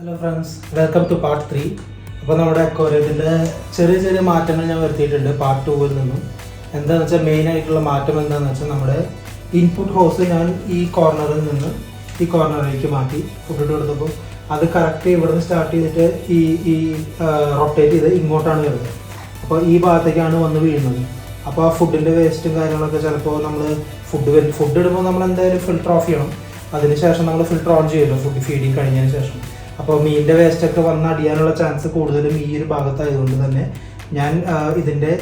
Hello friends welcome to part three അപ്പോൾ നമ്മുടെ അക്വോറിയത്തിന്റെ ചെറിയ ചെറിയ മാറ്റങ്ങൾ ഞാൻ വരുത്തിയിട്ടുണ്ട് പാർട്ട് ടൂവിൽ നിന്നും. എന്താണെന്ന് വെച്ചാൽ മെയിൻ ആയിട്ടുള്ള മാറ്റം എന്താണെന്ന് വെച്ചാൽ നമ്മുടെ ഇൻപുട്ട് ഹോസ് ഞാൻ ഈ കോർണറിൽ നിന്ന് ഈ കോർണറിലേക്ക് മാറ്റി ഫുഡ് ഇട്ട് കൊടുത്തപ്പോൾ അത് കറക്റ്റ് ഇവിടെ നിന്ന് സ്റ്റാർട്ട് ചെയ്തിട്ട് ഈ ഈ റൊട്ടേറ്റ് ചെയ്ത് ഇങ്ങോട്ടാണ് വരുന്നത്. അപ്പോൾ ഈ ഭാഗത്തേക്കാണ് വന്ന് വീഴുന്നത്. അപ്പോൾ ആ ഫുഡിന്റെ വേസ്റ്റും കാര്യങ്ങളൊക്കെ ചിലപ്പോൾ നമ്മൾ ഫുഡ് ഫുഡ് ഇടുമ്പോൾ നമ്മൾ എന്തായാലും ഫിൽട്ടർ ഓഫ് ചെയ്യണം. അതിനുശേഷം നമ്മൾ ഫിൽട്ടർ ഓൺ ചെയ്യുമല്ലോ ഫുഡ് ഫീഡിങ് കഴിഞ്ഞതിന് ശേഷം. അപ്പോൾ മീനിന്റെ വേസ്റ്റൊക്കെ വന്ന് അടിയാനുള്ള ചാൻസ് കൂടുതലും ഈ ഒരു ഭാഗത്തായതുകൊണ്ട് തന്നെ ഞാൻ ഇതിന്റെ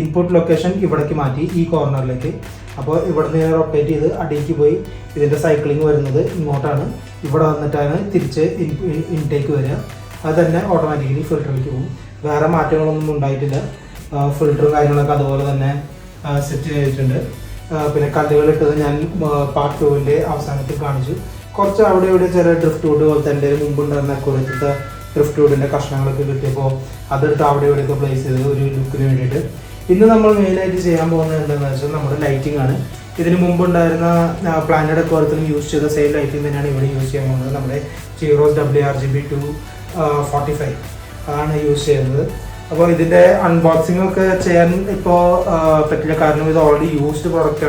ഇൻപുട്ട് ലൊക്കേഷൻ ഇവിടേക്ക് മാറ്റി ഈ കോർണറിലേക്ക് അപ്പോൾ ഇവിടെ നിന്ന് റൊട്ടേറ്റ് ചെയ്ത് അടിയിലേക്ക് പോയി. ഇതിന്റെ സൈക്ലിംഗ് വരുന്നത് ഇങ്ങോട്ടാണ്. ഇവിടെ വന്നിട്ടാണ് തിരിച്ച് ഇൻടേക്ക് വരിക. അത് തന്നെ ഓട്ടോമാറ്റിക്കലി ഫിൽട്ടറിലേക്ക് പോകും. വേറെ മാറ്റങ്ങളൊന്നും ഉണ്ടായിട്ടില്ല. ഫിൽറ്ററും കാര്യങ്ങളൊക്കെ അതുപോലെ തന്നെ സെറ്റ് ചെയ്തിട്ടുണ്ട്. പിന്നെ കല്ലുകൾ ഞാൻ പാർട്ട് ടുവിന്റെ അവസാനത്തിൽ കാണിച്ചു. കുറച്ച് അവിടെ ഇവിടെ ചെറിയ ഡ്രിഫ്റ്റ് വുഡ് പോലത്തെ എന്റെ മുമ്പുണ്ടായിരുന്ന കുറച്ചത്തെ ഡ്രിഫ്റ്റ് വുഡിന്റെ കഷ്ണങ്ങളൊക്കെ കിട്ടിയപ്പോൾ അതെടുത്ത് അവിടെ ഇവിടെയൊക്കെ പ്ലേസ് ചെയ്ത് ഒരു ലുക്കിന് വേണ്ടിയിട്ട്. ഇന്ന് നമ്മൾ മെയിനായിട്ട് ചെയ്യാൻ പോകുന്നത് എന്താണെന്ന് വെച്ചാൽ നമ്മുടെ ലൈറ്റിംഗ് ആണ്. ഇതിന് മുമ്പുണ്ടായിരുന്ന പ്ലാനഡ് അക്വാറത്തിലും യൂസ് ചെയ്ത സെയിം ലൈറ്റിംഗ് തന്നെയാണ് ഇവിടെ യൂസ് ചെയ്യാൻ പോകുന്നത്. നമ്മുടെ Chihiros W R G B two forty five ആണ് യൂസ് ചെയ്യുന്നത്. അപ്പോൾ ഇതിന്റെ അൺബോക്സിംഗ് ഒക്കെ ചെയ്യാൻ ഇപ്പോൾ പറ്റില്ല. കാരണം ഇത് ഓൾറെഡി യൂസ്ഡ് പ്രോഡക്റ്റ്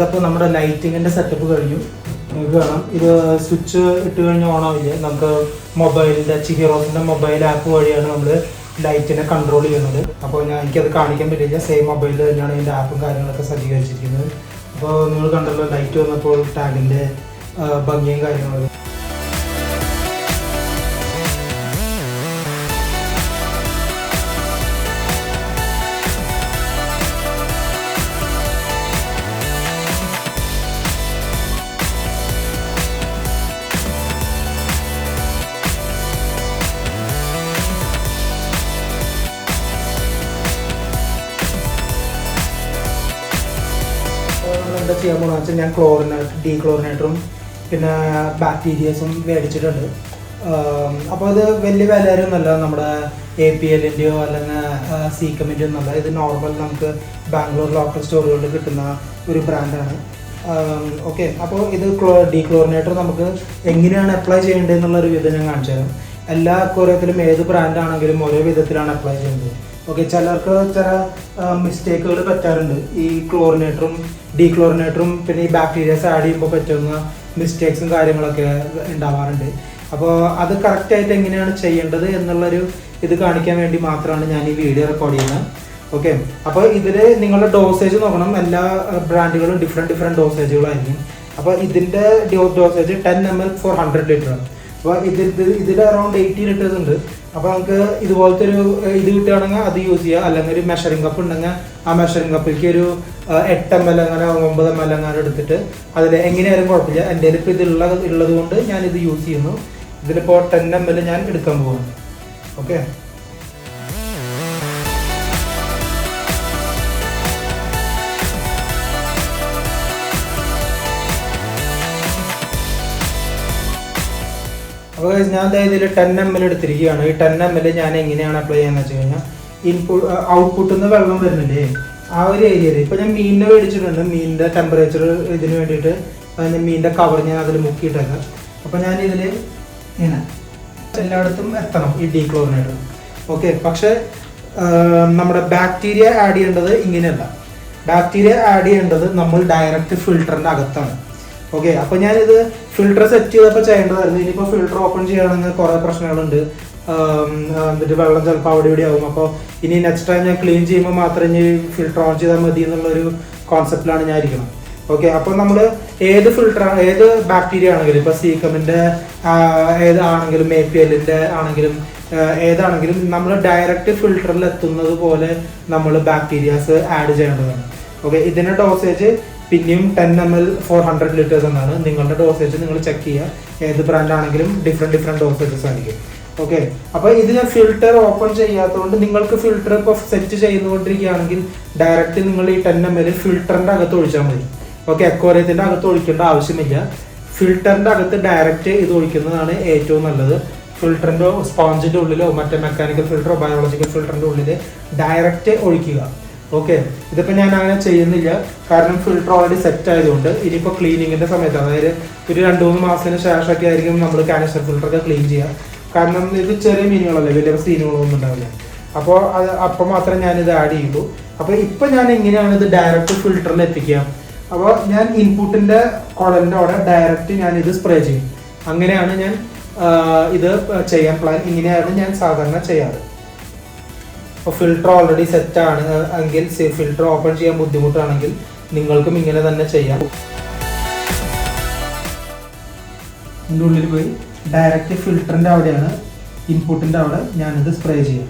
അപ്പോൾ നമ്മുടെ ലൈറ്റിങ്ങിന്റെ സെറ്റപ്പ് കഴിഞ്ഞു. നിങ്ങൾക്ക് കാണാം. ഇത് സ്വിച്ച് ഇട്ട് കഴിഞ്ഞ് ഓൺ ആവില്ല നമുക്ക് മൊബൈലിന്റെ ചിഹിറോസിന്റെ മൊബൈൽ ആപ്പ് വഴിയാണ് നമ്മൾ ലൈറ്റിനെ കൺട്രോൾ ചെയ്യുന്നത്. അപ്പോൾ ഞാൻ എനിക്കത് കാണിക്കാൻ പറ്റില്ല സെയിം മൊബൈലിൽ തന്നെയാണ് ഇതിന്റെ ആപ്പും കാര്യങ്ങളൊക്കെ സജ്ജീകരിച്ചിരിക്കുന്നത്. അപ്പോൾ നിങ്ങൾ കണ്ടല്ലോ ലൈറ്റ് വന്നപ്പോൾ ടാഗിന്റെ ഭംഗിയും കാര്യങ്ങളും നമ്മൾ എന്താ ചെയ്യാൻ പോകുന്നത് വെച്ചാൽ ഞാൻ ക്ലോറിനേറ്റർ ഡീ ക്ലോറിനേറ്ററും പിന്നെ ബാക്ടീരിയസും മേടിച്ചിട്ടുണ്ട്. അപ്പോൾ അത് വലിയ വിലയൊന്നുമല്ല. നമ്മുടെ എ പി എല്ലിന്റെയോ അല്ലെങ്കിൽ സീക്കമിന്റെയോ ഒന്നല്ല ഇത് നോർമൽ നമുക്ക് ബാംഗ്ലൂർ ലോക്കൽ സ്റ്റോറുകളിൽ കിട്ടുന്ന ഒരു ബ്രാൻഡാണ് ഓക്കെ അപ്പോൾ ഇത് ക്ലോ ഡീ ക്ലോറിനേറ്റർ നമുക്ക് എങ്ങനെയാണ് അപ്ലൈ ചെയ്യേണ്ടത് എന്നുള്ളൊരു വിധം ഞാൻ കാണിച്ചു തരാം എല്ലാ അക്വറിയത്തിലും ഏത് ബ്രാൻഡാണെങ്കിലും ഓരോ വിധത്തിലാണ് അപ്ലൈ ചെയ്യുന്നത് ഓക്കെ ചിലർക്ക് ചില മിസ്റ്റേക്കുകൾ പറ്റാറുണ്ട്. ഈ ക്ലോറിനേറ്ററും ഡീക്ലോറിനേറ്ററും പിന്നെ ഈ ബാക്ടീരിയസ് ആഡ് ചെയ്യുമ്പോൾ പറ്റുന്ന മിസ്റ്റേക്സും കാര്യങ്ങളൊക്കെ ഉണ്ടാവാറുണ്ട്. അപ്പോൾ അത് കറക്റ്റായിട്ട് എങ്ങനെയാണ് ചെയ്യേണ്ടത് എന്നുള്ളൊരു ഇത് കാണിക്കാൻ വേണ്ടി മാത്രമാണ് ഞാൻ ഈ വീഡിയോ റെക്കോർഡ് ചെയ്യുന്നത്. ഓക്കെ അപ്പോൾ ഇതിൽ നിങ്ങളുടെ ഡോസേജ് നോക്കണം. എല്ലാ ബ്രാൻഡുകളും ഡിഫറെന്റ് ഡിഫറെന്റ് ഡോസേജുകളായിരിക്കും അപ്പോൾ ഇതിന്റെ dosage ten M L for hundred litre ആണ്. അപ്പോൾ ഇതിൽ ഇതിൽ അറൗണ്ട് എയ്റ്റി ലിറ്റേഴ്സ് ഉണ്ട്. അപ്പോൾ നമുക്ക് ഇതുപോലത്തെ ഒരു ഇത് കിട്ടുകയാണെങ്കിൽ അത് യൂസ് ചെയ്യുക അല്ലെങ്കിൽ ഒരു മെഷറിംഗ് കപ്പ് ഉണ്ടെങ്കിൽ ആ മെഷറിംഗ് കപ്പിലേക്ക് ഒരു എട്ട് എം എൽ അങ്ങനെ ഒമ്പത് എം എൽ അങ്ങനെ എടുത്തിട്ട് അതിൽ എങ്ങനെയായാലും കുഴപ്പമില്ല. എന്റെ ഇപ്പോൾ ഇതിലുള്ള ഉള്ളത് കൊണ്ട് ഞാൻ ഇത് യൂസ് ചെയ്യുന്നു. ഇതിലിപ്പോൾ ടെൻ എം എൽ ഞാൻ എടുക്കാൻ പോകുന്നു ഓക്കെ അപ്പോൾ ഞാൻ അതായത് ഇതിൽ ടെൻ എം എൽ എടുത്തിരിക്കുകയാണ്. ഈ ടെൻ എം എൽ ഞാൻ എങ്ങനെയാണ് അപ്ലൈ ചെയ്യുന്നത് വെച്ച് കഴിഞ്ഞാൽ ഇൻപുട്ട് ഔട്ട്പുട്ടിൽ നിന്ന് വെള്ളം വരുന്നില്ലേ ആ ഒരു ഏരിയയിൽ ഇപ്പോൾ ഞാൻ മീനിനെ മേടിച്ചിട്ടുണ്ട്. മീനിന്റെ ടെമ്പറേച്ചർ ഇതിന് വേണ്ടിയിട്ട് മീനിന്റെ കവർ ഞാൻ അതിൽ മുക്കിയിട്ടേക്കാം. അപ്പോൾ ഞാൻ ഇതിൽ ഇങ്ങനെ എല്ലായിടത്തും എത്തണം ഈ ഡീക്ലോറിനേറ്റർ ഓക്കെ പക്ഷേ നമ്മുടെ ബാക്ടീരിയ ആഡ് ചെയ്യേണ്ടത് ഇങ്ങനെയല്ല. ബാക്ടീരിയ ആഡ് ചെയ്യേണ്ടത് നമ്മൾ ഡയറക്റ്റ് ഫിൽറ്ററിന്റെ അകത്താണ്. ഓക്കെ അപ്പോൾ ഞാനിത് ഫിൽട്ടർ സെറ്റ് ചെയ്തപ്പോൾ ചെയ്യേണ്ടതായിരുന്നു. ഇനിയിപ്പോൾ ഫിൽട്ടർ ഓപ്പൺ ചെയ്യുകയാണെങ്കിൽ കുറേ പ്രശ്നങ്ങളുണ്ട്. എന്നിട്ട് വെള്ളം ചിലപ്പോൾ അവിടെ ഇവിടെ ആവും. അപ്പോൾ ഇനി നെക്സ്റ്റ് ടൈം ഞാൻ ക്ലീൻ ചെയ്യുമ്പോൾ മാത്രം ഇനി ഫിൽട്ടർ ഓൺ ചെയ്താൽ മതി എന്നുള്ളൊരു കോൺസെപ്റ്റിലാണ് ഞാൻ ഇരിക്കുന്നത് ഓക്കെ അപ്പോൾ നമ്മൾ ഏത് ഫിൽട്ടർ ഏത് ബാക്ടീരിയ ആണെങ്കിലും ഇപ്പോൾ സീക്കമിന്റെ ഏത് ആണെങ്കിലും എ പി എല്ലിന്റെ ആണെങ്കിലും ഏതാണെങ്കിലും നമ്മൾ ഡയറക്റ്റ് ഫിൽട്ടറിൽ എത്തുന്നത് പോലെ നമ്മൾ ബാക്ടീരിയാസ് ആഡ് ചെയ്യേണ്ടതാണ്. ഓക്കെ ഇതിന്റെ ഡോസേജ് പിന്നെയും ten M L four hundred litres എന്നാണ് നിങ്ങളുടെ ഡോസേജ് നിങ്ങൾ ചെക്ക് ചെയ്യുക. ഏത് ബ്രാൻഡ് ആണെങ്കിലും ഡിഫറെന്റ് ഡിഫറെന്റ് ഡോസേജസ് ആയിരിക്കും. ഓക്കെ അപ്പോൾ ഇതിന് ഫിൽറ്റർ ഓപ്പൺ ചെയ്യാത്തതുകൊണ്ട് നിങ്ങൾക്ക് ഫിൽറ്റർ ഇപ്പോൾ സെറ്റ് ചെയ്തുകൊണ്ടിരിക്കുകയാണെങ്കിൽ ഡയറക്റ്റ് നിങ്ങൾ ഈ ടെൻ എം എൽ ഫിൽറ്ററിന്റെ അകത്ത് ഒഴിച്ചാൽ മതി. ഓക്കെ അക്വോറിയത്തിന്റെ അകത്ത് ഒഴിക്കേണ്ട ആവശ്യമില്ല. ഫിൽറ്ററിന്റെ അകത്ത് ഡയറക്റ്റ് ഇത് ഒഴിക്കുന്നതാണ് ഏറ്റവും നല്ലത്. ഫിൽറ്ററിന്റെ സ്പോഞ്ചിന്റെ ഉള്ളിലോ മറ്റേ മെക്കാനിക്കൽ ഫിൽറ്ററോ ബയോളജിക്കൽ ഫിൽറ്ററിന്റെ ഉള്ളിൽ ഡയറക്റ്റ് ഒഴിക്കുക. ഓക്കെ ഇതിപ്പോൾ ഞാൻ അങ്ങനെ ചെയ്യുന്നില്ല. കാരണം ഫിൽട്ടർ ഓൾറെഡി സെറ്റ് ആയതുകൊണ്ട് ഇനിയിപ്പോൾ ക്ലീനിങ്ങിന്റെ സമയത്ത് അതായത് ഒരു രണ്ട് മൂന്ന് മാസത്തിന് ശേഷമൊക്കെ ആയിരിക്കും നമ്മൾ കാനിസ്റ്റർ ഫിൽട്ടറൊക്കെ ക്ലീൻ ചെയ്യുക. കാരണം ഇത് ചെറിയ മീനുകളല്ലേ? വലിയ സീനുകളൊന്നും ഉണ്ടാവില്ല. അപ്പോൾ അത് അപ്പോൾ മാത്രം ഞാനിത് ആഡ് ചെയ്യുള്ളൂ. അപ്പോൾ ഇപ്പം ഞാൻ എങ്ങനെയാണ് ഇത് ഡയറക്റ്റ് ഫിൽട്ടറിൽ എത്തിക്കുക? അപ്പോൾ ഞാൻ ഇൻപുട്ടിന്റെ കുഴലിന്റെ അവിടെ ഡയറക്റ്റ് ഞാൻ ഇത് സ്പ്രേ ചെയ്യും. അങ്ങനെയാണ് ഞാൻ ഇത് ചെയ്യാൻ പ്ലാൻ ഇങ്ങനെയാണ് ഞാൻ സാധാരണ ചെയ്യാറ്. അപ്പോൾ ഫിൽറ്റർ ഓൾറെഡി സെറ്റ് ആണ്. എങ്കിൽ ഫിൽറ്റർ ഓപ്പൺ ചെയ്യാൻ ബുദ്ധിമുട്ടാണെങ്കിൽ നിങ്ങൾക്കും ഇങ്ങനെ തന്നെ ചെയ്യാം. ഇതിന്റെ ഉള്ളിൽ പോയി ഡയറക്റ്റ് ഫിൽറ്ററിന്റെ അവിടെയാണ് ഇൻപുട്ടിന്റെ അവിടെ ഞാനിത് സ്പ്രേ ചെയ്യാം.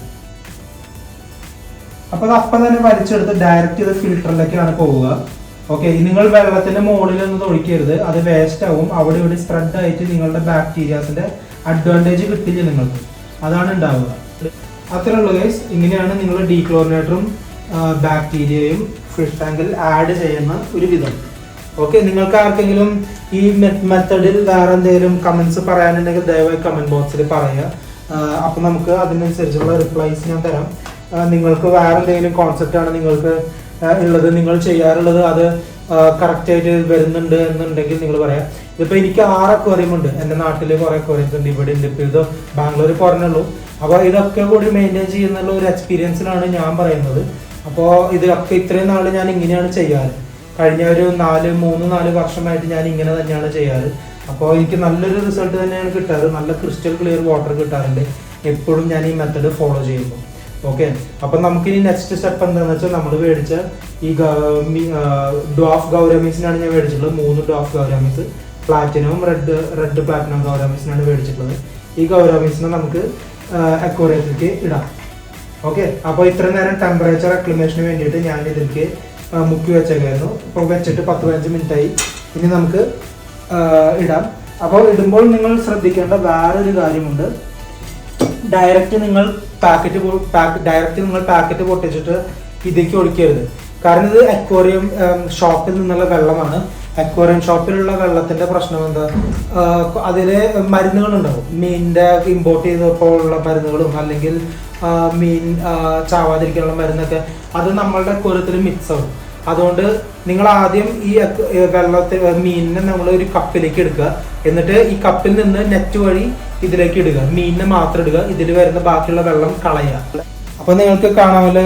അപ്പോൾ അത് അപ്പം തന്നെ വലിച്ചെടുത്ത് ഡയറക്റ്റ് ഇത് ഫിൽറ്ററിലേക്കാണ് പോവുക. ഓക്കെ നിങ്ങൾ വെള്ളത്തിന്റെ മുകളിൽ ഒന്നും ഒഴിക്കരുത്. അത് വേസ്റ്റ് ആവും. അവിടെ ഇവിടെ സ്പ്രെഡ് ആയിട്ട് നിങ്ങളുടെ ബാക്ടീരിയാസിന്റെ അഡ്വാന്റേജ് കിട്ടില്ല നിങ്ങൾക്ക്. അതാണ് ഉണ്ടാവുക. അത്രേ ഉള്ളൂ ഗൈസ് ഇങ്ങനെയാണ് നിങ്ങൾ ഡീക്ലോറിനേറ്ററും ബാക്ടീരിയയും ഫിഷ് ടാങ്കിൽ ആഡ് ചെയ്യുന്ന ഒരു വിധം. ഓക്കെ നിങ്ങൾക്ക് ആർക്കെങ്കിലും ഈ മെത്തഡിൽ വേറെ എന്തെങ്കിലും കമൻസ് പറയാനുണ്ടെങ്കിൽ ദയവായി കമന്റ് ബോക്സിൽ പറയുക. അപ്പം നമുക്ക് അതിനനുസരിച്ചുള്ള റിപ്ലൈസ് ഞാൻ തരാം. നിങ്ങൾക്ക് വേറെ എന്തെങ്കിലും കോൺസെപ്റ്റ് ആണ് നിങ്ങൾക്ക് ഉള്ളത് നിങ്ങൾ ചെയ്യാറുള്ളത് അത് കറക്റ്റായിട്ട് വരുന്നുണ്ട് എന്നുണ്ടെങ്കിൽ നിങ്ങൾ പറയാം. ഇതിപ്പോൾ എനിക്ക് ആറ് അക്വേറിയം ഉണ്ട്. എന്റെ നാട്ടിൽ കുറേ അക്വേറിയംസ് ഉണ്ട്. ഇവിടെ ഉണ്ട് ഇപ്പോൾ ഇത് ബാംഗ്ലൂർ പറഞ്ഞുള്ളൂ അപ്പോൾ ഇതൊക്കെ കൂടി മെയിന്റെയിൻ ചെയ്യുന്നുള്ള ഒരു എക്സ്പീരിയൻസിലാണ് ഞാൻ പറയുന്നത്. അപ്പോൾ ഇതിലൊക്കെ ഇത്രയും നാൾ ഞാൻ ഇങ്ങനെയാണ് ചെയ്യാറ്. കഴിഞ്ഞ ഒരു നാല് മൂന്ന് നാല് വർഷമായിട്ട് ഞാൻ ഇങ്ങനെ തന്നെയാണ് ചെയ്യാറ്. അപ്പോൾ എനിക്ക് നല്ലൊരു റിസൾട്ട് തന്നെയാണ് കിട്ടാറ്. നല്ല ക്രിസ്റ്റൽ ക്ലിയർ വാട്ടർ കിട്ടാറുണ്ട്. എപ്പോഴും ഞാൻ ഈ മെത്തഡ് ഫോളോ ചെയ്യുന്നു. ഓക്കെ അപ്പം നമുക്കിനി നെക്സ്റ്റ് സ്റ്റെപ്പ് എന്താണെന്ന് വെച്ചാൽ നമ്മൾ മേടിച്ച ഈ ഡോഫ് ഗൗരമീസിനാണ് ഞാൻ മേടിച്ചിട്ടുള്ളത്. മൂന്ന് ഡോഫ് ഗൗരമീസ്. പ്ലാറ്റിനവും റെഡ് റെഡ് പ്ലാറ്റിനം ഗൗരമീസിനാണ് മേടിച്ചിട്ടുള്ളത്. ഈ ഗൗരമീസിനെ നമുക്ക് അക്വോറിയത്തിലേക്ക് ഇടാം. ഓക്കെ അപ്പോൾ ഇത്ര നേരം ടെമ്പറേച്ചർ അക്ലിമേഷന് വേണ്ടിയിട്ട് ഞാൻ ഇതിലേക്ക് മുക്കി വെച്ചേക്കായിരുന്നു. ഇപ്പോൾ വെച്ചിട്ട് പത്ത് പതിനഞ്ച് മിനിറ്റ് ആയി ഇനി നമുക്ക് ഇടാം. അപ്പോൾ ഇടുമ്പോൾ നിങ്ങൾ ശ്രദ്ധിക്കേണ്ട വേറൊരു കാര്യമുണ്ട്. ഡയറക്റ്റ് നിങ്ങൾ പാക്കറ്റ് പാക്ക് ഡയറക്റ്റ് നിങ്ങൾ പാക്കറ്റ് പൊട്ടിച്ചിട്ട് ഇതിലേക്ക് ഒഴിക്കരുത്. കാരണം ഇത് അക്വോറിയം ഷോപ്പിൽ നിന്നുള്ള വെള്ളമാണ്. അക്വേറിയം ഷോപ്പിലുള്ള വെള്ളത്തിന്റെ പ്രശ്നം എന്താ? അതിൽ മരുന്നുകൾ ഉണ്ടാവും മീനിന്റെ ഇമ്പോർട്ട് ചെയ്തപ്പോൾ ഉള്ള മരുന്നുകളും അല്ലെങ്കിൽ മീൻ ചാവാതിരിക്കാനുള്ള മരുന്നൊക്കെ അത് നമ്മളുടെ അക്വേറിയത്തിൽ മിക്സ് ആവും. അതുകൊണ്ട് നിങ്ങൾ ആദ്യം ഈ വെള്ളത്തിൽ മീനിനെ നമ്മൾ ഒരു കപ്പിലേക്ക് എടുക്കുക. എന്നിട്ട് ഈ കപ്പിൽ നിന്ന് നെറ്റ് വഴി ഇതിലേക്ക് ഇടുക. മീനിനെ മാത്രം ഇടുക. ഇതിൽ വരുന്ന ബാക്കിയുള്ള വെള്ളം കളയുക. അപ്പൊ നിങ്ങൾക്ക് കാണാമല്ലോ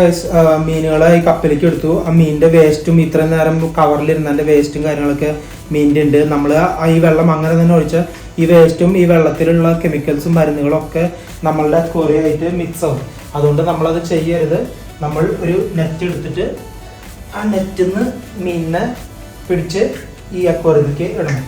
മീനുകളെ ഈ കപ്പലേക്ക് എടുത്തു. ആ മീനിന്റെ വേസ്റ്റും ഇത്രയും നേരം കവറിലിരുന്നതിന്റെ വേസ്റ്റും കാര്യങ്ങളൊക്കെ മീനിന്റെ ഉണ്ട് നമ്മൾ ഈ വെള്ളം അങ്ങനെ തന്നെ ഒഴിച്ച് ഈ വേസ്റ്റും ഈ വെള്ളത്തിലുള്ള കെമിക്കൽസും മരുന്നുകളും ഒക്കെ നമ്മളുടെ കൊറിയായിട്ട് മിക്സ് ആവും. അതുകൊണ്ട് നമ്മളത് ചെയ്യരുത്. നമ്മൾ ഒരു നെറ്റ് എടുത്തിട്ട് ആ നെറ്റിൽ നിന്ന് മീനിനെ പിടിച്ച് ഈ അക്വറിയത്തിലേക്ക് ഇടണം.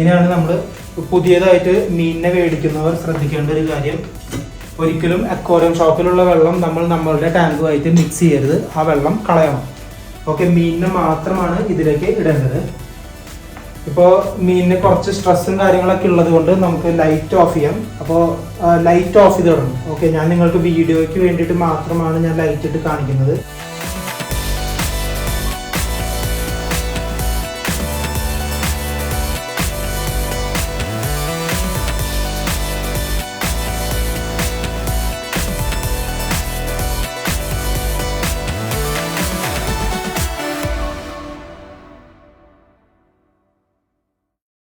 ഇങ്ങനെയാണ് നമ്മൾ പുതിയതായിട്ട് മീനിനെ മേടിക്കുന്നവർ ശ്രദ്ധിക്കേണ്ട ഒരു കാര്യം. ഒരിക്കലും അക്വാറിയം ഷോപ്പിലുള്ള വെള്ളം നമ്മൾ നമ്മളുടെ ടാങ്കുമായിട്ട് മിക്സ് ചെയ്യരുത്. ആ വെള്ളം കളയണം. ഓക്കെ മീനിനെ മാത്രമാണ് ഇതിലേക്ക് ഇടേണ്ടത്. ഇപ്പോൾ മീനിന് കുറച്ച് സ്ട്രെസ്സും കാര്യങ്ങളൊക്കെ ഉള്ളത് കൊണ്ട് നമുക്ക് ലൈറ്റ് ഓഫ് ചെയ്യാം. അപ്പോൾ ലൈറ്റ് ഓഫ് ചെയ്ത് തുടങ്ങും. ഓക്കെ ഞാൻ നിങ്ങൾക്ക് വീഡിയോയ്ക്ക് വേണ്ടിയിട്ട് മാത്രമാണ് ഞാൻ ലൈറ്റ് ഇട്ട് കാണിക്കുന്നത്.